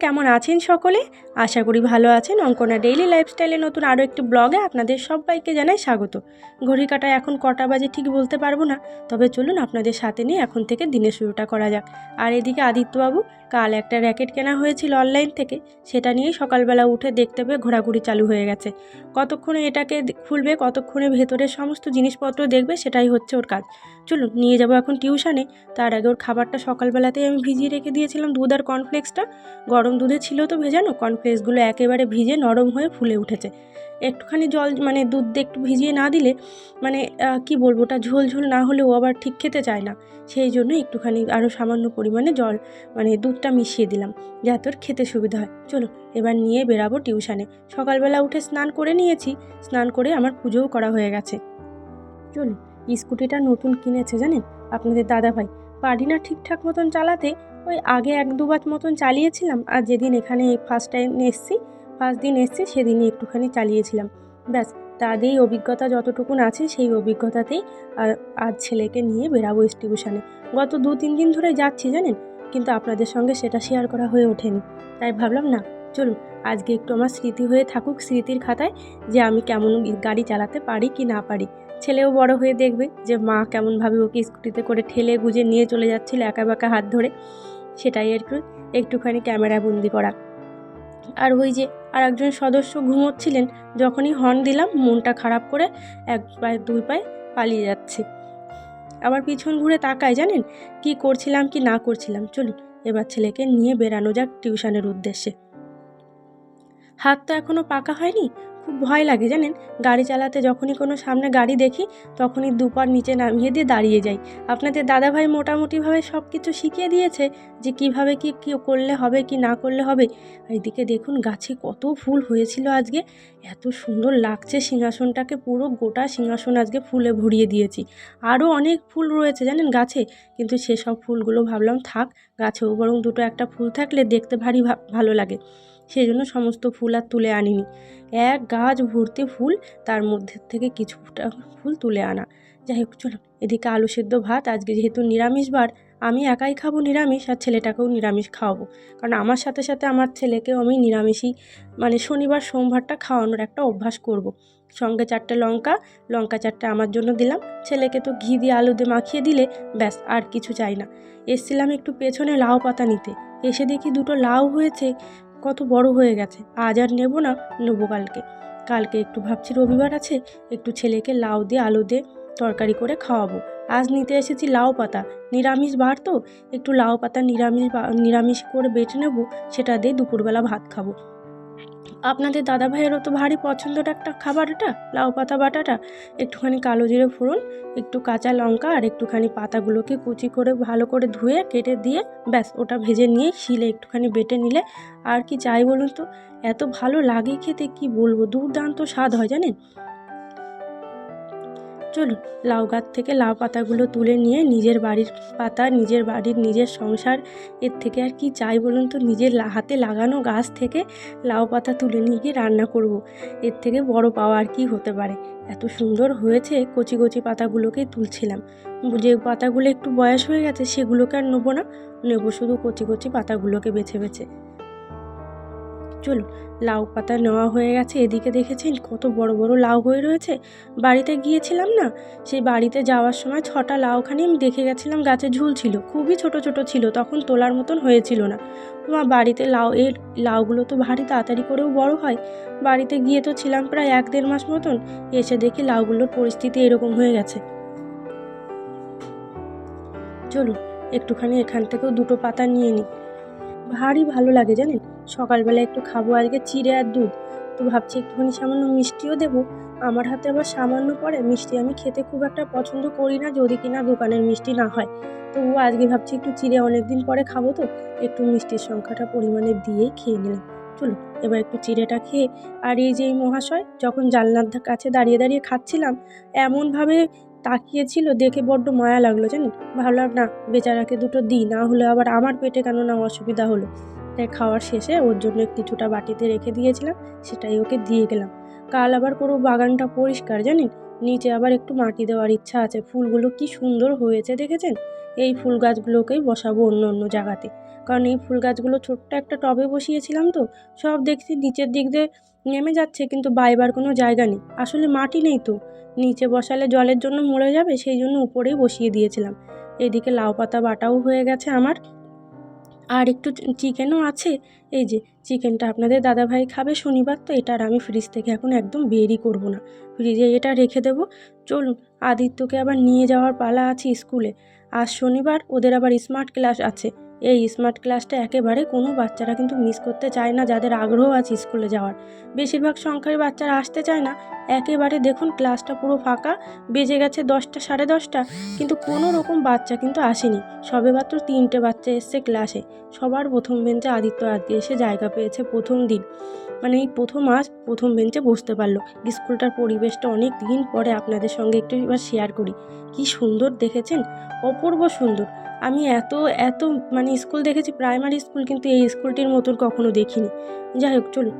কেমন আছেন সকলে? আশা করি ভালো আছেন। অঙ্কনা ডেইলি লাইফস্টাইলে নতুন আরও একটি ব্লগে আপনাদের সবাইকে জানাই স্বাগত। ঘড়ি কাটা এখন কটা বাজে ঠিক বলতে পারব না, তবে চলুন আপনাদের সাথে নিয়ে এখন থেকে দিনের শুরুটা করা যাক। আর এদিকে আদিত্যবাবু, কাল একটা র্যাকেট কেনা হয়েছিল অনলাইন থেকে, সেটা নিয়েই সকালবেলা উঠে দেখতে পেয়ে ঘোরাঘুরি চালু হয়ে গেছে। কতক্ষণে এটাকে খুলবে, কতক্ষণে ভেতরের সমস্ত জিনিসপত্র দেখবে, সেটাই হচ্ছে ওর কাজ। চলুন, নিয়ে যাব এখন টিউশানে। তার আগে ওর খাবারটা সকালবেলাতেই আমি ভিজিয়ে রেখে দিয়েছিলাম, দুধ আর কর্নফ্লেক্সটা গরম দুধে ছিল তো ভেজানো, কর্নফ্লেক্সগুলো একেবারে ভিজে নরম হয়ে ফুলে উঠেছে। একটুখানি জল মানে দুধ একটু ভিজিয়ে না দিলে মানে কি বলব, ওটা ঝোল ঝোল না হলেও আবার ঠিক খেতে চায় না। সেই জন্য একটুখানি আরও সামান্য পরিমাণে জল মানে দুধটা মিশিয়ে দিলাম, যাতে ওর খেতে সুবিধা হয়। চলো এবার নিয়ে বেরাবো টিউশানে। সকালবেলা উঠে স্নান করে নিয়েছি, স্নান করে আমার পুজোও করা হয়ে গেছে। চলুন স্কুটিটা নতুন কিনেছে জানেন? আপনাদের দাদাভাই পারি না ঠিকঠাক মতন চালাতে ওই আগে এক দুবার মতন চালিয়েছিলাম আর যেদিন এখানে ফার্স্ট টাইম এসছি ফার্স্ট দিন এসছি, সেদিনই একটুখানি চালিয়েছিলাম। ব্যাস তাদেরই অভিজ্ঞতা যতটুকুন আছে সেই অভিজ্ঞতাতেই আর আজ ছেলেকে নিয়ে বেরাবো টিউশনে গত দু তিন দিন ধরে যাচ্ছি, জানেন? কিন্তু আপনাদের সঙ্গে সেটা শেয়ার করা হয়ে ওঠেনি। তাই ভাবলাম, না, চলুন, আজকে একটু আমার স্মৃতি হয়ে থাকুক, স্মৃতির খাতায় যে আমি কেমন গাড়ি চালাতে পারি কি না পারি। ছেলেও বড় হয়ে দেখবে যে মা কেমনভাবে ওকে স্কুটিতে করে ঠেলে গুজে নিয়ে চলে যাচ্ছিল একা বাঁকা হাত ধরে। সেটাই আর কি, একটুখানি ক্যামেরা বন্দি করা। আর ওই যে আর একজন সদস্য ঘুমোচ্ছিলেন, যখনই হর্ন দিলাম, মনটা খারাপ করে এক পায়ে দুই পায়ে পালিয়ে যাচ্ছে। আবার পিছন ঘুরে তাকায় জানেন? কি করছিলাম, কি না করছিলাম? চলুন, এবার ছেলেকে নিয়ে বেরানো যাক টিউশনের উদ্দেশ্যে। হাত তো এখনও পাকা হয়নি খুব ভয় লাগে, জানেন? গাড়ি চালাতে যখনই কোনো সামনে গাড়ি দেখি, তখনই দুপার নিচে নামিয়ে দিয়ে দাঁড়িয়ে যাই। আপনাদের দাদাভাই মোটামুটিভাবে সব কিছু শিখিয়ে দিয়েছে যে কীভাবে কি, কী করলে হবে, কি না করলে হবে। এইদিকে দেখুন, গাছে কত ফুল হয়েছিল আজকে। এত সুন্দর লাগছে সিংহাসনটাকে, পুরো গোটা সিংহাসন আজকে ফুলে ভরিয়ে দিয়েছি। আরও অনেক ফুল রয়েছে, জানেন, গাছে। কিন্তু সেসব ফুলগুলো ভাবলাম, থাক, গাছেও বরং দুটো একটা ফুল থাকলে দেখতে ভারী ভালো লাগে। সেই জন্য সমস্ত ফুল আর তুলে আনিনি। এক গাছ ভর্তি ফুল, তার মধ্যে থেকে কিছুটা ফুল তুলে আনা। যাই হোক চলো এদিকে আলু সেদ্ধ ভাত। আজকে যেহেতু নিরামিষ বার, আমি একাই খাব নিরামিষ আর ছেলেটাকেও নিরামিষ খাওয়াবো। কারণ আমার সাথে সাথে আমার ছেলেকেও আমি নিরামিষই মানে শনিবার সোমবারটা খাওয়ানোর একটা অভ্যাস করব। সঙ্গে চারটে লঙ্কা লঙ্কা চারটে আমার জন্য দিলাম। ছেলেকে তো ঘি দিয়ে আলু দিয়ে মাখিয়ে দিলে ব্যাস, আর কিছু চাই না। এসছিলাম একটু পেছনে লাউ পাতা নিতে। এসে দেখি দুটো লাউ হয়েছে, কত বড় হয়ে গেছে। আজ আর নেব না, নেব কালকে। কালকে একটু ভাবছি রবিবার আছে, একটু ছেলেকে লাউ দিয়ে আলু দিয়ে তরকারি করে খাওয়াবো। আজ নিতে এসেছি লাউ পাতা। নিরামিষ বার তো, একটু লাউ পাতা নিরামিষ নিরামিষ করে বেটে নেব, সেটা দিয়ে দুপুরবেলা ভাত খাব। আপনাদের দাদা ভাইয়েরও তো ভারী পছন্দের একটা খাবার এটা লাউ পাতা বাটাটা, একটুখানি কালো জিরে ফোড়ন, একটু কাঁচা লঙ্কা আর একটুখানি পাতাগুলোকে কুচি করে ভালো করে ধুয়ে, কেটে দিয়ে ব্যাস ওটা ভেজে নিয়ে শিলে একটুখানি বেটে নিলে আর কি চাই বলুন তো? এত ভালো লাগে খেতে, কি বলব? দুর্দান্ত স্বাদ হয় জানেন? চলুন লাউ গাছ থেকে লাউ পাতাগুলো তুলে নিয়ে নিজের বাড়ির পাতা, নিজের বাড়ির নিজের সংসার, এর থেকে আর কি চাই বলুন তো? নিজের হাতে লাগানো গাছ থেকে লাউ পাতা তুলে নিয়ে গিয়ে রান্না করব। এর থেকে বড় পাওয়া আর কি হতে পারে। এত সুন্দর হয়েছে, কচি কচি পাতাগুলোকেই তুলছিলাম। যে পাতাগুলো একটু বয়স হয়ে গেছে, সেগুলোকে আর নেব না। নেব শুধু কচি কচি পাতাগুলোকে বেছে বেছে। চলুন, লাউ পাতা নেওয়া হয়ে গেছে, এদিকে দেখেছেন কত বড় বড় লাউ হয়ে রয়েছে? বাড়িতে গিয়েছিলাম না? সেই বাড়িতে যাওয়ার সময় ছটা লাউখানি আমি দেখে গেছিলাম, গাছে ঝুলছিল খুবই ছোট ছোট ছিল, তখন তোলার মতন হয়েছিল না। মা, বাড়িতে লাউ, এর লাউগুলো তো ভারী, তাড়াতাড়ি করেও বড় হয়। বাড়িতে গিয়ে তো ছিলাম প্রায় এক দেড় মাস মতন, এসে দেখি লাউগুলোর পরিস্থিতি এরকম হয়ে গেছে। চলুন, একটুখানি এখান থেকেও দুটো পাতা নিয়ে নিই। ভারী ভালো লাগে জানেন সকালবেলা একটু খাব, আজকে চিড়ে আর দুধ। তো ভাবছি একটুখানি সামান্য মিষ্টিও দেবো। আমার হাতে আবার সামান্য পরে মিষ্টি আমি খেতে খুব একটা পছন্দ করি না, যদি কিনা দোকানের মিষ্টি না হয়। তো ও আজকে ভাবছি একটু চিড়ে অনেক দিন পরে খাব তো, একটু মিষ্টির সংখ্যাটা পরিমাণে দিয়েই খেয়ে নিলাম। চলুন, এবার একটু চিড়েটা খেয়ে, আর এই যে এই মহাশয়, যখন জানলার কাছে দাঁড়িয়ে দাঁড়িয়ে খাচ্ছিলাম, এমনভাবে তাকিয়েছিল দেখে বড্ড মায়া লাগল জানেন ভাবলাম না, বেচারাকে দুটো দিই, না হলে আবার আমার পেটে কেন না অসুবিধা হলো? তাই খাওয়ার শেষে ওর জন্য কিছুটা বাটিতে রেখে দিয়েছিলাম, সেটাই ওকে দিয়ে গেলাম। কাল আবার পুরো বাগানটা পরিষ্কার জানেন নিচে আবার একটু মাটি দেওয়ার ইচ্ছা আছে, ফুলগুলো কি সুন্দর হয়েছে দেখেছেন? এই ফুল গাছগুলোকেই বসাবো অন্য অন্য জায়গাতে। কারণ এই ফুল গাছগুলো ছোট্ট একটা টবে বসিয়েছিলাম তো, সব দেখছি নিচের দিক দিয়ে নেমে যাচ্ছে, কিন্তু বাইবার কোনো জায়গা নেই। আসলে মাটি নেই তো। নিচে বসালে জলের জন্য মরে যাবে, সেই জন্য উপরেই বসিয়ে দিয়েছিলাম। এদিকে লাউ পাতা বাটাও হয়ে গেছে আমার। আর একটু চিকেনও আছে। এই যে, চিকেনটা আপনাদের দাদাভাই খাবে শনিবার, তো এটা আর আমি ফ্রিজ থেকে এখন একদম বেরই করব না। ফ্রিজে এটা রেখে দেবো। চলুন, আদিত্যকে আবার নিয়ে যাওয়ার পালা আছে স্কুলে। আজ শনিবার, ওদের আবার স্মার্ট ক্লাস আছে। এই স্মার্ট ক্লাসটা একেবারে কোনো বাচ্চারা কিন্তু মিস করতে চায় না, যাদের আগ্রহ আছে স্কুলে যাওয়ার। বেশিরভাগ সংখ্যার বাচ্চারা আসতে চায় না। একেবারে দেখুন ক্লাসটা পুরো ফাঁকা, বেজে গেছে দশটা, সাড়ে দশটা, কিন্তু কোনো রকম বাচ্চা কিন্তু আসেনি। সবে মাত্র তিনটে বাচ্চা এসছে ক্লাসে। সবার প্রথম বেঞ্চে আদিত্য আজকে এসে জায়গা পেয়েছে প্রথম দিন। মানে এই প্রথম আজ প্রথম বেঞ্চে বসতে পারল। স্কুলটার পরিবেশটা অনেক দিন পরে আপনাদের সঙ্গে একটু এবার শেয়ার করি। কি সুন্দর দেখেছেন? অপূর্ব সুন্দর। আমি এত এত মানে স্কুল দেখেছি প্রাইমারি স্কুল কিন্তু এই স্কুলটির মতন কখনো দেখিনি। যাই হোক, চলুন।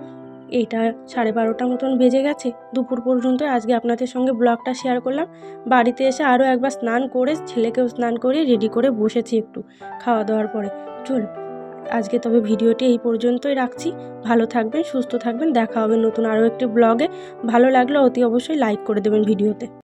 এইটা সাড়ে বারোটা মতন বেজে গেছে, দুপুর পর্যন্ত। আজকে আপনাদের সঙ্গে ব্লগটা শেয়ার করলাম। বাড়িতে এসে আরও একবার স্নান করে, ছেলেকেও স্নান করে রেডি করে বসেছি একটু খাওয়া দাওয়ার পরে। চলুন, আজকে তবে ভিডিওটি এই পর্যন্তই রাখছি। ভালো থাকবেন, সুস্থ থাকবেন। দেখা হবে নতুন আরও একটি ব্লগে। ভালো লাগলে অতি অবশ্যই লাইক করে দেবেন ভিডিওতে।